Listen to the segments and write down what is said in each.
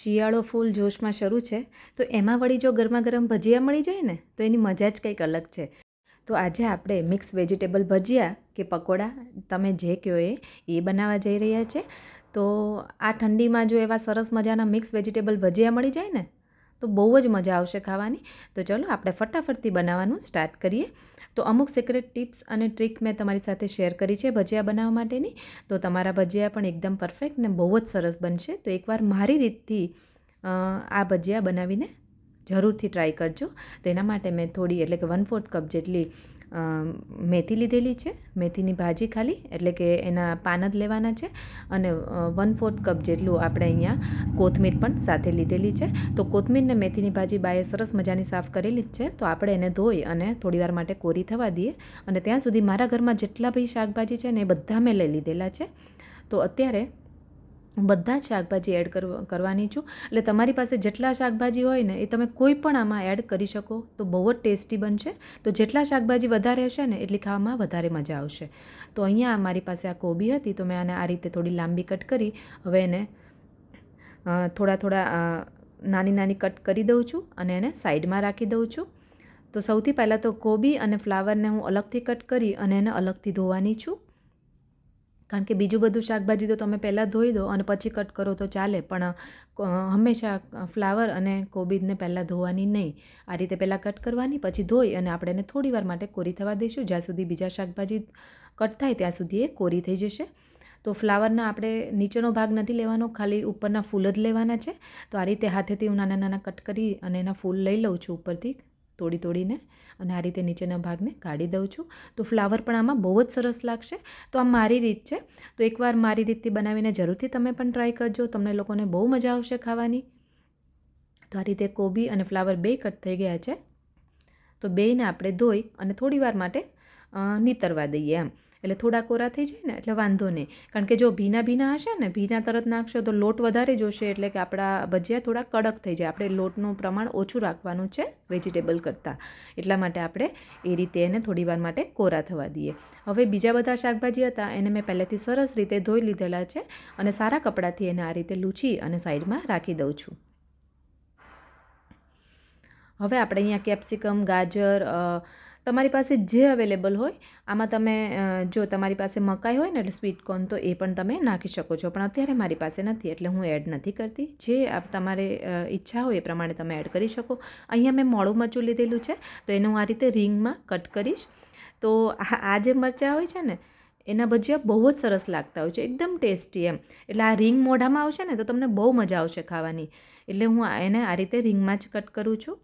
શિયાળો ફૂલ જોશમાં શરૂ છે, તો એમાં વળી જો ગરમા ગરમ ભજીયા મળી જાય ને, તો એની મજા જ કંઈક અલગ છે. તો આજે આપણે મિક્સ વેજીટેબલ ભજીયા કે પકોડા, તમે જે કહો એ એ બનાવવા જઈ રહ્યા છે. તો આ ઠંડીમાં જો એવા સરસ મજાના મિક્સ વેજીટેબલ ભજીયા મળી જાય ને તો બહુ જ મજા આવશે ખાવાની. તો ચલો આપણે ફટાફટથી બનાવવાનું સ્ટાર્ટ કરીએ. તો અમુક સિક્રેટ ટિપ્સ અને ટ્રીક મેં તમારી સાથે શેર કરી છે ભજીયા બનાવવા માટેની. તો તમારા ભજીયા પણ એકદમ પરફેક્ટ ને બહુ જ સરસ બનશે. તો એકવાર મારી રીતથી આ ભજીયા બનાવીને જરૂરથી ટ્રાય કરજો. તો એના માટે મેં થોડી, એટલે કે વન ફોર્થ કપ જેટલી મેથી લીધેલી છે. મેથીની ભાજી ખાલી, એટલે કે એના પાન જ લેવાના છે. અને વન ફોર્થ કપ જેટલું આપણે અહીંયા કોથમીર પણ સાથે લીધેલી છે. તો કોથમીરને મેથીની ભાજી બાએ સરસ મજાની સાફ કરેલી જ છે. તો આપણે એને ધોઈ અને થોડીવાર માટે કોરી થવા દઈએ. અને ત્યાં સુધી મારા ઘરમાં જેટલા બી શાકભાજી છે ને એ બધા મેં લઈ લીધેલા છે. તો અત્યારે બધા જ શાકભાજી એડ કરવ- કરવાની છું. એટલે તમારી પાસે જેટલા શાકભાજી હોય ને, એ તમે કોઈ પણ આમાં એડ કરી શકો. તો બહુ જ ટેસ્ટી બનશે. તો જેટલા શાકભાજી વધારે હશે ને, એટલી ખાવામાં વધારે મજા આવશે. તો અહીંયા મારી પાસે આ કોબી હતી, તો મેં આને આ રીતે થોડી લાંબી કટ કરી. હવે એને થોડા થોડા નાની નાની કટ કરી દઉં છું અને એને સાઈડમાં રાખી દઉં છું. તો સૌથી પહેલાં તો કોબી અને ફ્લાવરને હું અલગથી કટ કરી અને એને અલગથી ધોવાની છું. કારણ કે બીજું બધું શાકભાજી તો તમે પહેલાં ધોઈ દો અને પછી કટ કરો તો ચાલે, પણ હંમેશા ફ્લાવર અને કોબીજને પહેલાં ધોવાની નહીં. આ રીતે પહેલાં કટ કરવાની, પછી ધોઈ અને આપણે એને થોડી વાર માટે કોરી થવા દઈશું. જ્યાં સુધી બીજા શાકભાજી કટ થાય ત્યાં સુધી એ કોરી થઈ જશે. તો ફ્લાવરના આપણે નીચેનો ભાગ નથી લેવાનો, ખાલી ઉપરના ફૂલ જ લેવાના છે. તો આ રીતે હાથેથી હું નાના નાના કટ કરી અને એના ફૂલ લઈ લઉં છું ઉપરથી. તોડી તોડીને અને આ રીતે નીચેના ભાગને કાઢી દઉં છું. તો ફ્લાવર પણ આમાં બહુ જ સરસ લાગશે. તો આ મારી રીત છે. તો એકવાર મારી રીતથી બનાવીને જરૂરથી તમે પણ ટ્રાય કરજો. તમને લોકોને બહુ મજા આવશે ખાવાની. તો આ રીતે કોબી અને ફ્લાવર બે કટ થઈ ગયા છે. તો બેયને આપણે ધોઈ અને થોડી વાર માટે નીતરવા દઈએ એમ. એટલે થોડા કોરા થઈ જાય ને, એટલે વાંધો નહીં. કારણ કે જો ભીના ભીના હશે ને, ભીના તરત નાખશો તો લોટ વધારે જોશે, એટલે કે આપણા ભજીયા થોડા કડક થઈ જાય. આપણે લોટનું પ્રમાણ ઓછું રાખવાનું છે વેજીટેબલ કરતાં. એટલા માટે આપણે એ રીતે એને થોડી વાર માટે કોરા થવા દઈએ. હવે બીજા બધા શાકભાજી હતા, એને મેં પહેલેથી સરસ રીતે ધોઈ લીધેલા છે અને સારા કપડાથી એને આ રીતે લૂછી અને સાઈડમાં રાખી દઉં છું. હવે આપણે અહીંયા કેપ્સિકમ, ગાજર તમારી પાસે જે અવેલેબલ હોય, આમાં તમે જો તમારી પાસે મકાઈ હોય ને એટલે સ્વીટ કોર્ન તો એ પણ તમે નાખી શકો છો. પણ અત્યારે મારી પાસે નથી, એટલે હું એડ નથી કરતી. જે આપ તમારે ઈચ્છા હોય એ પ્રમાણે તમે એડ કરી શકો. અહીંયા મેં મોડું મરચું લીધેલું છે, તો એને આ રીતે રિંગમાં કટ કરીશ. તો આ જે મરચાં હોય છે ને, એના ભજીયા બહુ જ સરસ લાગતા હોય છે, એકદમ ટેસ્ટી એમ. એટલે આ રિંગ મોઢામાં આવશે ને, તો તમને બહુ મજા આવશે ખાવાની. એટલે હું એને આ રીતે રિંગમાં જ કટ કરું છું.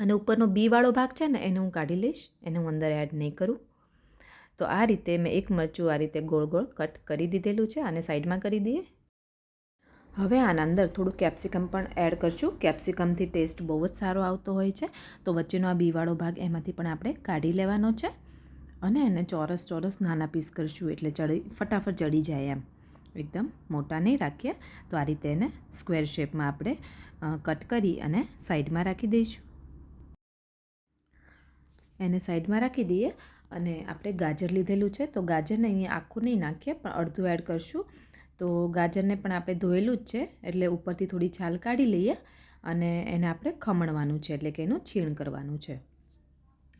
અને ઉપરનો બીવાળો ભાગ છે ને, એને હું કાઢી લઈશ, એને હું અંદર એડ નહીં કરું. તો આ રીતે મેં એક મરચું આ રીતે ગોળ ગોળ કટ કરી દીધેલું છે, આને સાઈડમાં કરી દઈએ. હવે આના અંદર થોડું કેપ્સિકમ પણ એડ કરશું. કેપ્સિકમથી ટેસ્ટ બહુ જ સારો આવતો હોય છે. તો વચ્ચેનો આ બીવાળો ભાગ એમાંથી પણ આપણે કાઢી લેવાનો છે. અને એને ચોરસ ચોરસ નાના પીસ કરશું એટલે ચડી, ફટાફટ ચડી જાય એમ. એકદમ મોટા નહીં રાખીએ. તો આ રીતે એને સ્ક્વેર શેપમાં આપણે કટ કરી અને સાઈડમાં રાખી દઈશું. એને સાઈડમાં રાખી દઈએ અને આપણે ગાજર લીધેલું છે, તો ગાજરને અહીંયા આખું નહીં નાખીએ, પણ અડધું એડ કરશું. તો ગાજરને પણ આપણે ધોયેલું જ છે, એટલે ઉપરથી થોડી છાલ કાઢી લઈએ અને એને આપણે ખમણવાનું છે, એટલે કે એનું છીણ કરવાનું છે.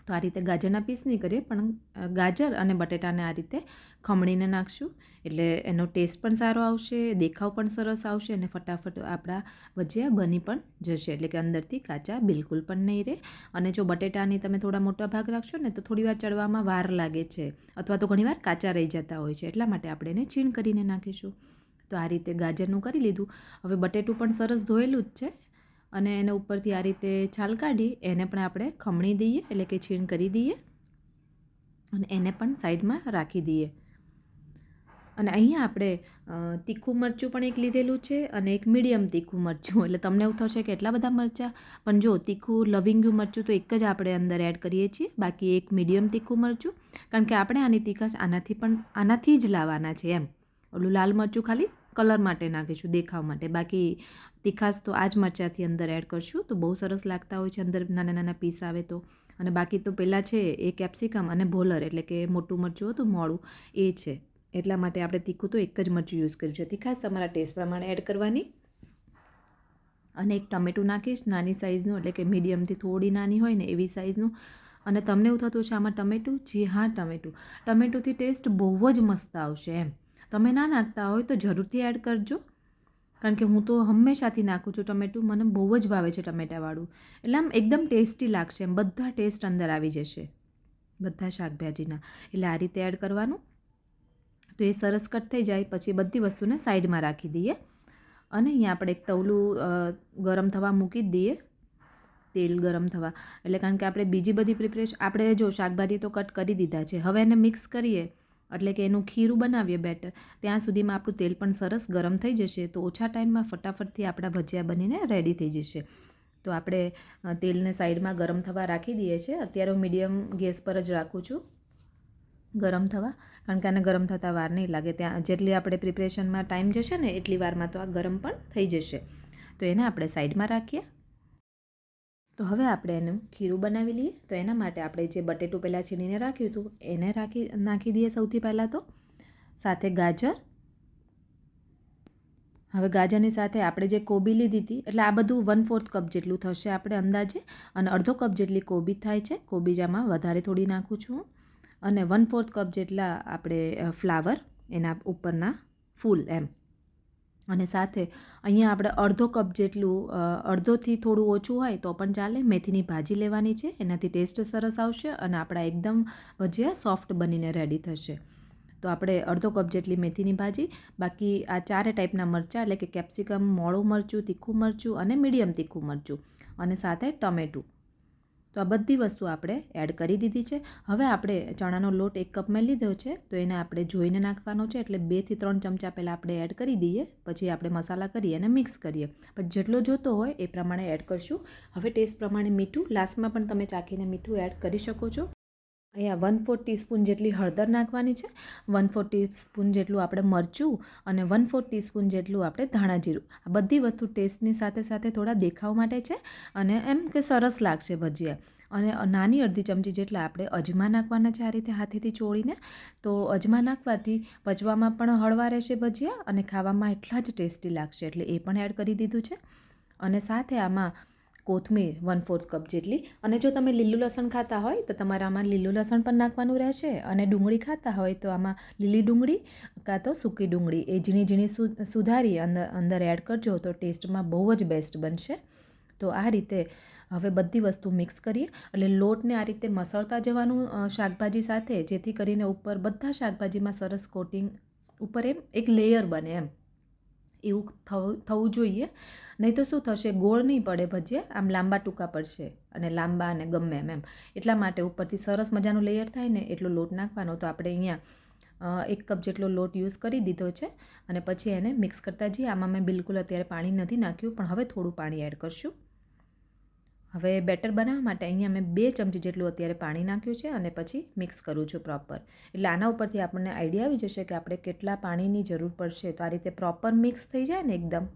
તો આ રીતે ગાજરના પીસ નહીં કરીએ પણ ગાજર અને બટેટાને આ રીતે ખમણીને નાખશું. એટલે એનો ટેસ્ટ પણ સારો આવશે, દેખાવ પણ સરસ આવશે અને ફટાફટ આપણા ભજીયા બની પણ જશે. એટલે કે અંદરથી કાચા બિલકુલ પણ નહીં રહે. અને જો બટેટાની તમે થોડા મોટા ભાગ રાખશો ને, તો થોડી વાર ચડવામાં વાર લાગે છે. અથવા તો ઘણીવાર કાચા રહી જતા હોય છે. એટલા માટે આપણે એને છીણ કરીને નાખીશું. તો આ રીતે ગાજરનું કરી લીધું. હવે બટેટું પણ સરસ ધોયેલું જ છે. અને એને ઉપરથી આ રીતે છાલ કાઢી એને પણ આપણે ખમણી દઈએ, એટલે કે છીણ કરી દઈએ અને એને પણ સાઈડમાં રાખી દઈએ. અને અહીંયા આપણે તીખું મરચું પણ એક લીધેલું છે અને એક મીડિયમ તીખું મરચું. એટલે તમને એવું થશે કે એટલા બધા મરચાં, પણ જો તીખું લવિંગ્યું મરચું તો એક જ આપણે અંદર એડ કરીએ છીએ. બાકી એક મીડિયમ તીખું મરચું. કારણ કે આપણે આની તીખાશ આનાથી પણ, આનાથી જ લાવવાના છે એમ. ઓલું લાલ મરચું ખાલી કલર માટે નાખીશું દેખાવ માટે. બાકી તીખાશ તો આ જ મરચાંથી અંદર એડ કરશું. તો બહુ સરસ લાગતા હોય છે, અંદર નાના નાના પીસ આવે તો. અને બાકી તો પહેલાં છે એ કેપ્સિકમ અને ભોલર, એટલે કે મોટું મરચું હતું મોડું એ છે. એટલા માટે આપણે તીખું તો એક જ મરચું યુઝ કર્યું છે. તીખાશ, તમારા ટેસ્ટ પ્રમાણે એડ કરવાની. અને એક ટમેટું નાખીશ, નાની સાઇઝનું એટલે કે મીડિયમથી થોડી નાની હોય ને એવી સાઇઝનું અને તમને એવું થતું છે આમાં ટમેટું? જી હા, ટમેટું. ટમેટુંથી ટેસ્ટ બહુ જ મસ્ત આવશે એમ. તમે ના નાખતા હોય તો જરૂરથી એડ કરજો. કારણ કે હું તો હંમેશાથી નાખું છું ટમેટું. મને બહુ જ ભાવે છે ટમેટાવાળું. એટલે આમ એકદમ ટેસ્ટી લાગશે. એમ બધા ટેસ્ટ અંદર આવી જશે. બધા શાકભાજીના. એટલે આ રીતે એડ કરવાનું. તો એ સરસ કટ થઈ જાય. પછી બધી વસ્તુને સાઈડમાં રાખી દઈએ. અને અહીંયા આપણે એક તવલું ગરમ થવા મૂકી જ દઈએ. તેલ ગરમ થવા. એટલે કારણ કે આપણે બીજી બધી પ્રિપરેશન આપણે જો શાકભાજી તો કટ કરી દીધા છે. હવે એને મિક્સ કરીએ. એટલે કે એનું ખીરું બનાવીએ બેટર. ત્યાં સુધીમાં આપણું તેલ પણ સરસ ગરમ થઈ જશે તો ઓછા ટાઈમમાં ફટાફટથી આપણા ભજીયા બનીને રેડી થઈ જશે. તો આપણે તેલને સાઈડમાં ગરમ થવા રાખી દઈએ છીએ. અત્યારે હું મીડિયમ ગેસ પર જ રાખું છું. ગરમ થવા. કારણ કે આને ગરમ થતાં વાર નહીં લાગે. ત્યાં જેટલી આપણે પ્રિપરેશનમાં ટાઈમ જશે ને એટલી વારમાં તો આ ગરમ પણ થઈ જશે. તો એને આપણે સાઈડમાં રાખીએ. તો હવે આપણે એનું ખીરું બનાવી લઈએ. તો એના માટે આપણે જે બટેટું પહેલાં છીણીને રાખ્યું હતું, એને રાખી, નાખી દઈએ સૌથી પહેલાં તો. સાથે ગાજર. હવે ગાજરની સાથે આપણે જે કોબી લીધી હતી, એટલે આ બધું વન ફોર્થ કપ જેટલું થશે આપણે અંદાજે. અને અડધો કપ જેટલી કોબી થાય છે, કોબી જામાં વધારે થોડી નાખું છું. અને વન ફોર્થ કપ જેટલા આપણે ફ્લાવર એના ઉપરના ફૂલ એમ. અને સાથે અહીંયા આપણે અડધો કપ જેટલું અડધોથી થોડું ઓછું હોય તો પણ ચાલે. મેથીની ભાજી લેવાની છે. એનાથી ટેસ્ટ સરસ આવશે અને આપણા એકદમ ભજીયા સોફ્ટ બનીને રેડી થશે. તો આપણે અડધો કપ જેટલી મેથીની ભાજી, બાકી આ ચારે ટાઈપના મરચાં એટલે કે કેપ્સિકમ, મોળું મરચું, તીખું મરચું અને મીડિયમ તીખું મરચું અને સાથે ટમેટું. તો આ બધી વસ્તુ આપણે એડ કરી દીધી છે. હવે આપણે ચણાનો લોટ એક કપમાં લીધો છે, તો એને આપણે જોઈને નાખવાનો છે, એટલે બેથી ત્રણ ચમચા પહેલાં આપણે એડ કરી દઈએ, પછી આપણે મસાલા કરીએ અને મિક્સ કરીએ. પછી જેટલો જોતો હોય એ પ્રમાણે એડ કરશું. હવે ટેસ્ટ પ્રમાણે મીઠું લાસ્ટમાં પણ તમે ચાખીને મીઠું એડ કરી શકો છો. અહીંયા વન ફોર ટીસ્પૂન જેટલી હળદર નાખવાની છે વન ફોર ટીસ્પૂન જેટલું આપણે મરચું અને વન ફોર ટીસ્પૂન જેટલું આપણે ધાણા જીરું. આ બધી વસ્તુ ટેસ્ટની સાથે સાથે થોડા દેખાવ માટે છે અને એમ કે સરસ લાગશે ભજીયા. અને નાની અડધી ચમચી જેટલા આપણે અજમા નાખવાના છે આ રીતે હાથેથી ચોળીને. તો અજમા નાખવાથી પચવામાં પણ હળવા રહેશે ભજીયા અને ખાવામાં એટલા જ ટેસ્ટી લાગશે એટલે એ પણ એડ કરી દીધું છે. અને સાથે આમાં કોથમીર વન ફોર્થ કપ જેટલી. અને જો તમે લીલું લસણ ખાતા હોય, તો તમારે આમાં લીલું લસણ પણ નાખવાનું રહેશે અને ડુંગળી ખાતા હોય, તો આમાં લીલી ડુંગળી કાં તો સૂકી ડુંગળી. એ ઝીણી ઝીણી સુધારી અંદર અંદર એડ કરજો, તો ટેસ્ટમાં બહુ જ બેસ્ટ બનશે. તો આ રીતે હવે બધી વસ્તુ મિક્સ કરીએ. એટલે લોટને આ રીતે મસળતા જવાનું શાકભાજી સાથે, જેથી કરીને ઉપર બધા શાકભાજીમાં સરસ કોટિંગ, ઉપર એમ એક લેયર બને એમ. એવું થવું થવું જોઈએ. નહીં તો શું થશે? ગોળ નહીં પડે ભજીયા, આમ લાંબા ટૂંકા પડશે અને લાંબા અને ગમે એમ એમ. એટલા માટે ઉપરથી સરસ મજાનું લેયર થાય ને એટલો લોટ નાખવાનો. તો આપણે અહીંયા એક કપ જેટલો લોટ યુઝ કરી દીધો છે અને પછી એને મિક્સ કરતા જઈએ. આમાં મેં બિલકુલ અત્યારે પાણી નથી નાખ્યું, પણ હવે થોડું પાણી એડ કરશું. હવે બેટર બનાવવા માટે અહીંયા મેં બે ચમચી જેટલું અત્યારે પાણી નાખ્યું છે અને પછી મિક્સ કરું છું પ્રોપર. એટલે આના ઉપરથી આપણને આઈડિયા આવી જશે કે આપણે કેટલા પાણીની જરૂર પડશે. તો આ રીતે પ્રોપર મિક્સ થઈ જાય ને એકદમ.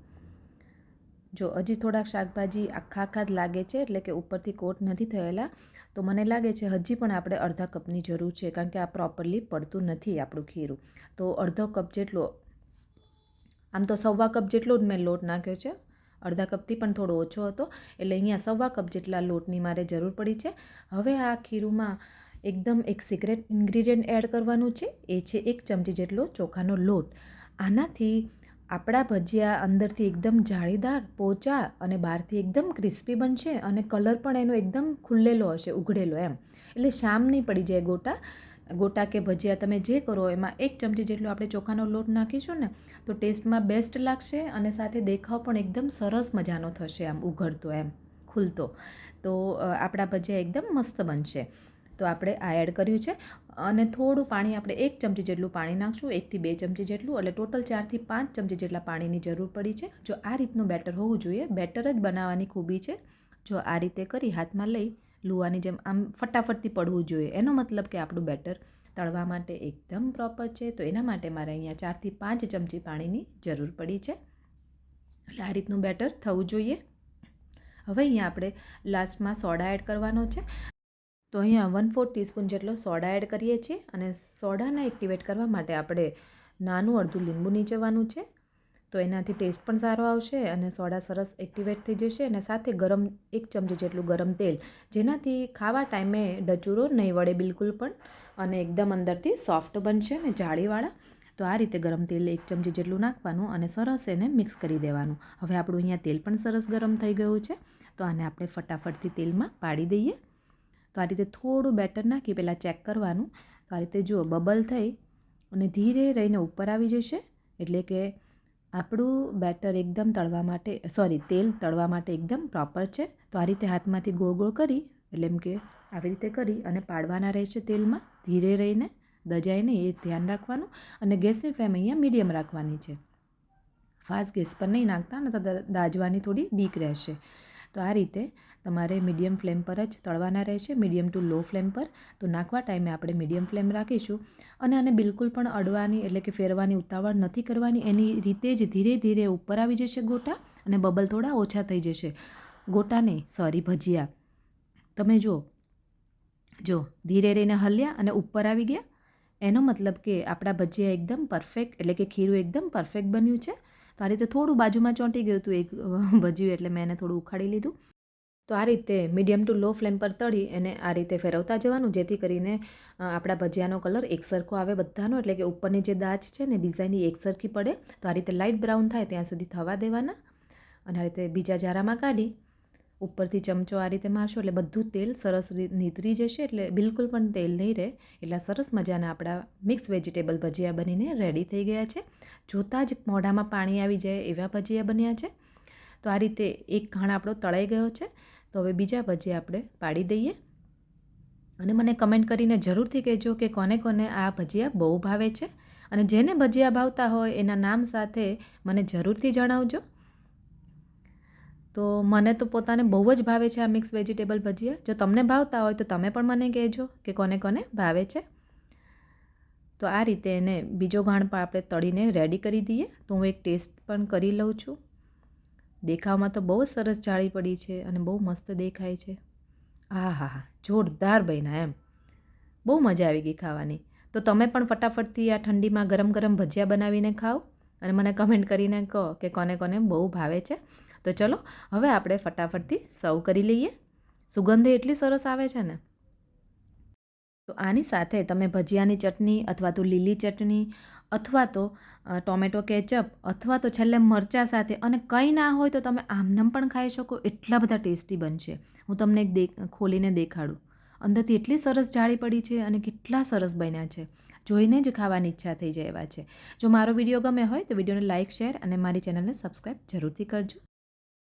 જો હજી થોડાક શાકભાજી આખા આખા જ લાગે છે, એટલે કે ઉપરથી કોટ નથી થયેલા, તો મને લાગે છે હજી પણ આપણે અડધા કપની જરૂર છે, કારણ કે આ પ્રોપરલી પડતું નથી આપણું ખીરું. તો અડધો કપ જેટલો, આમ તો સવા કપ જેટલો જ મેં લોટ નાખ્યો છે. અડધા કપથી પણ થોડો ઓછો હતો, એટલે અહીંયા સવા કપ જેટલા લોટની મારે જરૂર પડી છે. હવે આ ખીરુંમાં એકદમ એક સિક્રેટ ઇન્ગ્રીડિયન્ટ એડ કરવાનું છે. એ છે એક ચમચી જેટલો ચોખાનો લોટ. આનાથી આપણા ભજીયા અંદરથી એકદમ જાળીદાર, પોચા અને બહારથી એકદમ ક્રિસ્પી બનશે અને કલર પણ એનો એકદમ ખુલ્લેલો હશે, ઉઘડેલો એમ. એટલે શામ નહીં પડી જાય ગોટા. ગોટા કે ભજીયા તમે જે કરો, એમાં એક ચમચી જેટલો આપણે ચોખાનો લોટ નાખીશું ને, તો ટેસ્ટમાં બેસ્ટ લાગશે અને સાથે દેખાવ પણ એકદમ સરસ મજાનો થશે આમ ઉઘડતો એમ, ખુલતો. તો આપણા ભજીયા એકદમ મસ્ત બનશે. તો આપણે આ એડ કર્યું છે અને થોડું પાણી આપણે એક ચમચી જેટલું પાણી નાખશું, એકથી બે ચમચી જેટલું, એટલે ટોટલ ચારથી પાંચ ચમચી જેટલા પાણીની જરૂર પડી છે. જો આ રીતનું બેટર હોવું જોઈએ બેટર જ બનાવવાની ખૂબી છે. જો આ રીતે કરી હાથમાં લઈ લુવાની જેમ આમ ફટાફટથી પડવું જોઈએ. એનો મતલબ કે આપણું બેટર તળવા માટે એકદમ પ્રોપર છે. તો એના માટે મારે અહીંયા ચારથી પાંચ ચમચી પાણીની જરૂર પડી છે. એટલે આ રીતનું બેટર થવું જોઈએ. હવે અહીંયા આપણે લાસ્ટમાં સોડા એડ કરવાનો છે. તો અહીંયા વન ફોર ટીસ્પૂન જેટલો સોડા એડ કરીએ છીએ અને સોડાને એક્ટિવેટ કરવા માટે આપણે નાનું અડધું લીંબુ નીચવાનું છે. તો એનાથી ટેસ્ટ પણ સારો આવશે અને સોડા સરસ એક્ટિવેટ થઈ જશે અને સાથે ગરમ એક ચમચી જેટલું ગરમ તેલ. જેનાથી ખાવા ટાઈમે ડચુરો નહીં વળે બિલકુલ પણ અને એકદમ અંદરથી સોફ્ટ બનશે ને જાળીવાળા. તો આ રીતે ગરમ તેલ એક ચમચી જેટલું નાખવાનું અને સરસ એને મિક્સ કરી દેવાનું. હવે આપણું અહીંયા તેલ પણ સરસ ગરમ થઈ ગયું છે. તો આને આપણે ફટાફટથી તેલમાં પાડી દઈએ. તો આ રીતે થોડું બેટર નાખી પહેલાં ચેક કરવાનું. તો આ રીતે જુઓ, બબલ થઈ અને ધીરે રહીને ઉપર આવી જશે. એટલે કે આપણું બેટર એકદમ તળવા માટે, સોરી, તેલ તળવા માટે એકદમ પ્રોપર છે. તો આ રીતે હાથમાંથી ગોળ ગોળ કરી, એટલે એમ કે આવી રીતે કરી અને પાડવાના રહેશે તેલમાં, ધીરે રહીને, દજાઈને એ ધ્યાન રાખવાનું અને ગેસની ફ્લેમ અહીંયા મીડિયમ રાખવાની છે. ફાસ્ટ ગેસ પર નહીં નાખતા ને તો દાજવાની થોડી બીક રહેશે. તો આ રીતે તમારે મીડિયમ ફ્લેમ પર જ તળવાના રહેશે, મીડિયમ ટુ લો ફ્લેમ પર. તો નાખવા ટાઈમે આપણે મીડિયમ ફ્લેમ રાખીશું. અને આને બિલકુલ પણ અડવાની એટલે કે ફેરવાની ઉતાવળ નથી કરવાની. એની રીતે જ ધીરે ધીરે ઉપર આવી જશે ગોટા અને બબલ થોડા ઓછા થઈ જશે. ગોટા નહીં સોરી, ભજીયા. તમે જુઓ. જો ધીરે રહીને હલ્યા અને ઉપર આવી ગયા. એનો મતલબ કે આપણા ભજીયા એકદમ પરફેક્ટ એટલે કે ખીરું એકદમ પરફેક્ટ બન્યું છે. તો આ રીતે થોડું બાજુમાં ચોંટી ગયું હતું, એક ભજ્યું એટલે મેં એને થોડું ઉખાડી લીધું. તો આ રીતે મીડિયમ ટુ લો ફ્લેમ પર તળી એને આ રીતે ફેરવતા જવાનું, જેથી કરીને આપણા ભજીયાનો કલર એકસરખો આવે બધાનો, એટલે કે ઉપરની જે દાચ છે ને, ડિઝાઇન એ એકસરખી પડે. તો આ રીતે લાઇટ બ્રાઉન થાય ત્યાં સુધી થવા દેવાના. અને આ રીતે બીજા જારામાં કાઢી ઉપરથી ચમચો આ રીતે મારશો એટલે બધું તેલ સરસ નીતરી જશે એટલે બિલકુલ પણ તેલ નહીં રહે. એટલા સરસ મજાના આપણા મિક્સ વેજીટેબલ ભજીયા બનીને રેડી થઈ ગયા છે. જોતાં જ મોઢામાં પાણી આવી જાય એવા ભજીયા બન્યા છે. તો આ રીતે એક ઘાણ આપણો તળાઈ ગયો છે. તો હવે બીજા ભજીયા આપણે પાડી દઈએ. અને મને કમેન્ટ કરીને જરૂરથી કહેજો કે કોને કોને આ ભજીયા બહુ ભાવે છે. અને જેને ભજીયા ભાવતા હોય એના નામ સાથે મને જરૂરથી જણાવજો. તો મને તો પોતાને બહુ જ ભાવે છે આ મિક્સ વેજીટેબલ ભજીયા. જો તમને ભાવતા હોય તો તમે પણ મને કહેજો કે કોને કોને ભાવે છે. તો આ રીતે એને બીજો ઘાણ પણ આપણે તળીને રેડી કરી દઈએ. તો હું એક ટેસ્ટ પણ કરી લઉં છું. દેખાવમાં તો બહુ સરસ જાળી પડી છે અને બહુ મસ્ત દેખાય છે. આ હા હા, જોરદાર બન્યા એમ. બહુ મજા આવી ગઈ ખાવાની. તો તમે પણ ફટાફટથી આ ઠંડીમાં ગરમ ગરમ ભજીયા બનાવીને ખાઓ અને મને કમેન્ટ કરીને કહો કે કોને કોને બહુ ભાવે છે. તો ચલો, હવે આપણે ફટાફટથી સર્વ કરી લઈએ. સુગંધ એટલી સરસ આવે છે ને. તો આની સાથે તમે ભજીયાની ચટણી અથવા તો લીલી ચટણી અથવા તો ટોમેટો કેચઅપ અથવા તો છેલ્લે મરચાં સાથે અને કંઈ ના હોય તો તમે આમનમ પણ ખાઈ શકો. એટલા બધા ટેસ્ટી બનશે. હું તમને એક દેખ, ખોલીને દેખાડું. અંદરથી એટલી સરસ જાળી પડી છે અને કેટલા સરસ બન્યા છે. જોઈને જ ખાવાની ઈચ્છા થઈ જાય એવા છે. જો મારો વીડિયો ગમે હોય તો વિડીયોને લાઇક શેર અને મારી ચેનલને સબસ્ક્રાઈબ જરૂરથી કરજો.